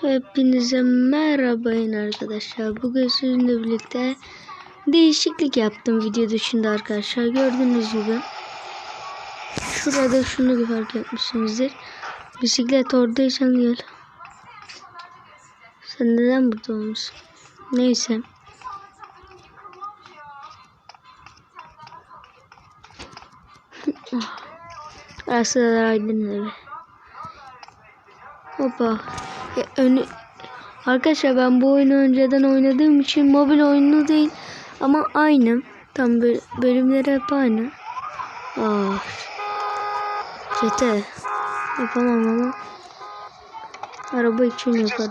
Hepinize merhaba yine arkadaşlar. Bugün sizinle birlikte değişiklik yaptım video dışında arkadaşlar. Gördüğünüz gibi. Şurada şunu fark etmişsinizdir. Bisiklet oradaysan gel. Sen neden burada olmuşsun? Neyse. Burası da Aydın evi. Hoppa. Önü... Arkadaşlar ben bu oyunu önceden oynadığım için mobil oyunu değil ama aynı. Tam böl- bölümleri hep aynı. Ah. Çete. Yapamam ama. Araba için yaparım.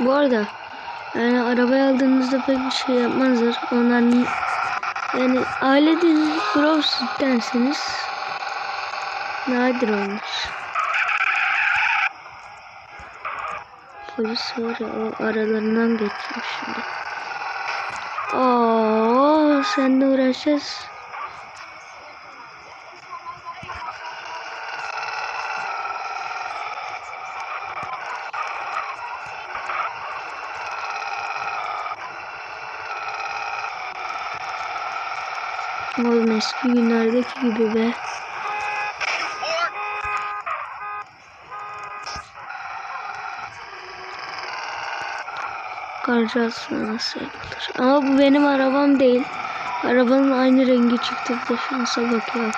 Bu arada yani arabayı aldığınızda pek bir şey yapmazlar. Onlar yani aile dili Bros derseniz nadir olur. Polis var ya o aralarından geçiyor şimdi. Oo, seninle uğraşacağız. Oğlum eski günlerdeki gibi be. Karcasına nasıl yapılır? Ama bu benim arabam değil. Arabanın aynı rengi çıktı. Bir şansa bak ya.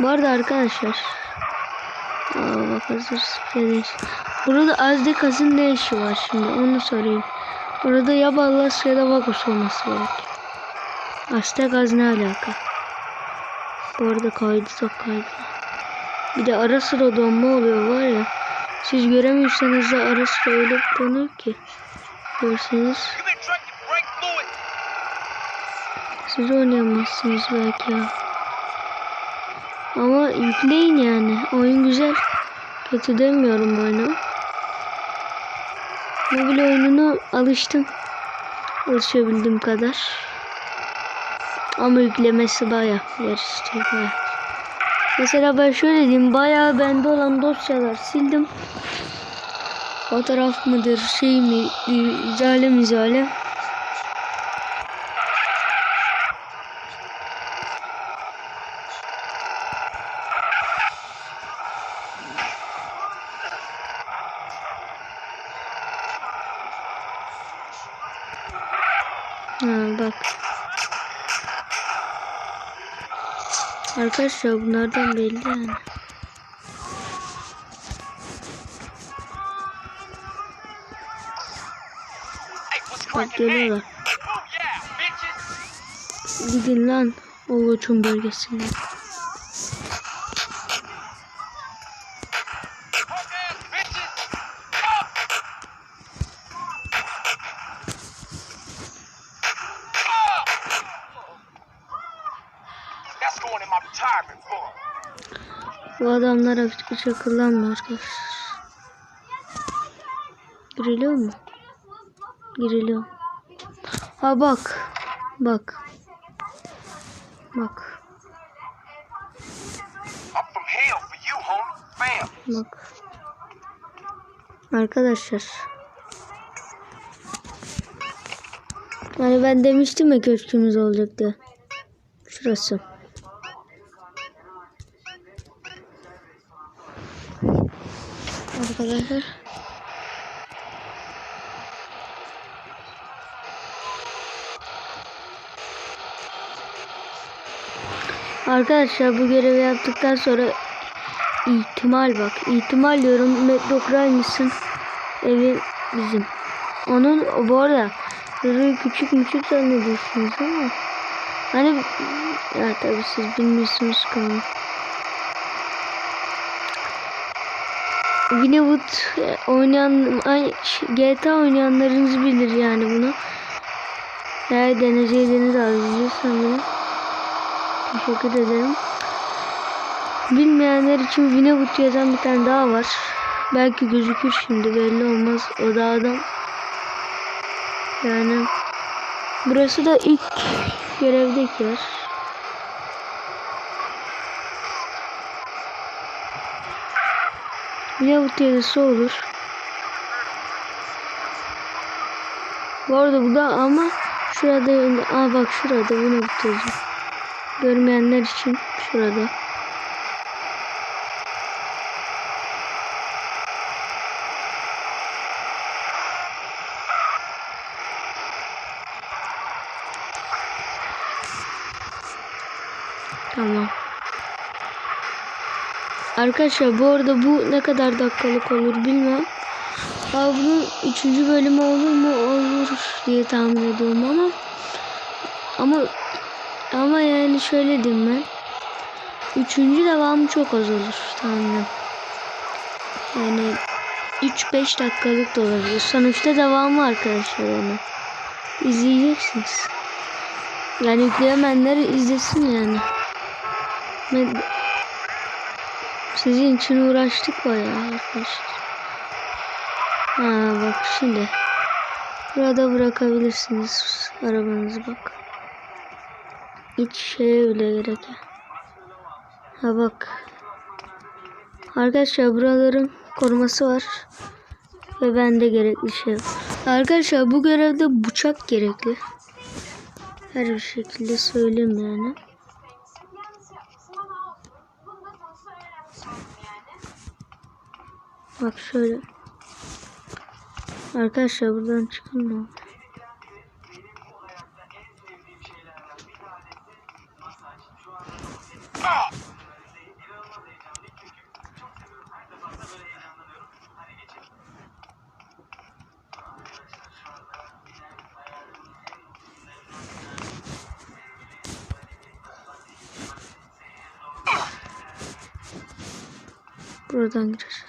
Bu arada arkadaşlar. Aa bak hazır sprey Burada Azdekas'ın ne işi var şimdi? Onu sorayım. Orada ya Ballas ya da Vagos olması gerek. Aztek ne alaka? Bu arada kaydı çok kaydı. Bir de ara sıra donma oluyor var ya. Siz göremiyorsanız da ara sıra öyle donuyor ki. Görseniz siz oynayamazsınız belki ya. Ama yükleyin yani. Oyun güzel. Kötü demiyorum bu oyunu. Mobil oyununa alıştım. Alışabildiğim kadar. Ama yüklemesi baya yer istiyor baya. Mesela ben şöyle diyeyim bayağı bende olan dosyalar sildim. Fotoğraf mıdır şey mi izale mi izale. Ha bak. Arkadaşlar bunlardan belli yani. Bak geliyorlar. Gidin lan o koçun bölgesine. Bu adamlar hiç akıllanmıyor arkadaşlar. Giriliyor mu? Giriliyor. Ha bak. Bak. Bak. Bak. Arkadaşlar. Yani ben demiştim ya köşkümüz olacak diye. Şurası. Arkadaşlar. Arkadaşlar bu görevi yaptıktan sonra ihtimal bak. ihtimal diyorum Medlock Ryan'sın evi bizim. Onun bu arada böyle küçük küçük zannediyorsunuz ama hani ya tabii siz bilmiyorsunuz konu. Winnewood e, oynayan ay, GTA oynayanlarınız bilir yani bunu. Eğer deneyeceğiniz arzuyorsanız teşekkür ederim. Bilmeyenler için Winnewood yazan bir tane daha var. Belki gözükür şimdi belli olmaz. O da adam. Yani burası da ilk görevdeki yer. Yahut yarısı olur. Bu arada bu da ama şurada aa bak şurada bunu bitireceğim. Görmeyenler için şurada. Tamam. Arkadaşlar bu arada bu ne kadar dakikalık olur bilmem. Ama bunun üçüncü bölümü olur mu? Olur diye tahmin ediyorum ama ama ama yani şöyle diyeyim ben. Üçüncü devamı çok az olur tahminim. Yani 3-5 dakikalık da olabilir. Sonuçta devamı arkadaşlar yani. İzleyeceksiniz. Yani yükleyemeyenler izlesin yani. Ben, sizin için uğraştık bayağı arkadaşlar. Ha bak şimdi. Burada bırakabilirsiniz arabanızı bak. Hiç şeye bile gerek yok. Ha bak. Arkadaşlar buraların koruması var. Ve bende gerekli şey var. Arkadaşlar bu görevde bıçak gerekli. Her bir şekilde söyleyeyim yani. Bak şöyle. Arkadaşlar buradan? Ah! Buradan gireceğiz.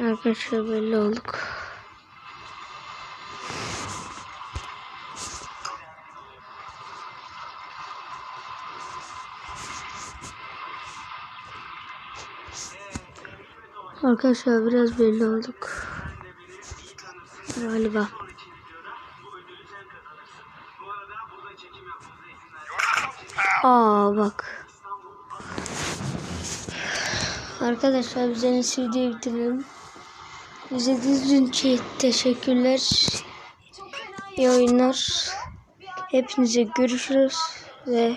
Arkadaşlar belli olduk. Arkadaşlar biraz belli olduk. Galiba. Aa bak. Arkadaşlar biz en videoyu bitirelim. İzlediğiniz için teşekkürler. İyi oyunlar. Hepinize görüşürüz ve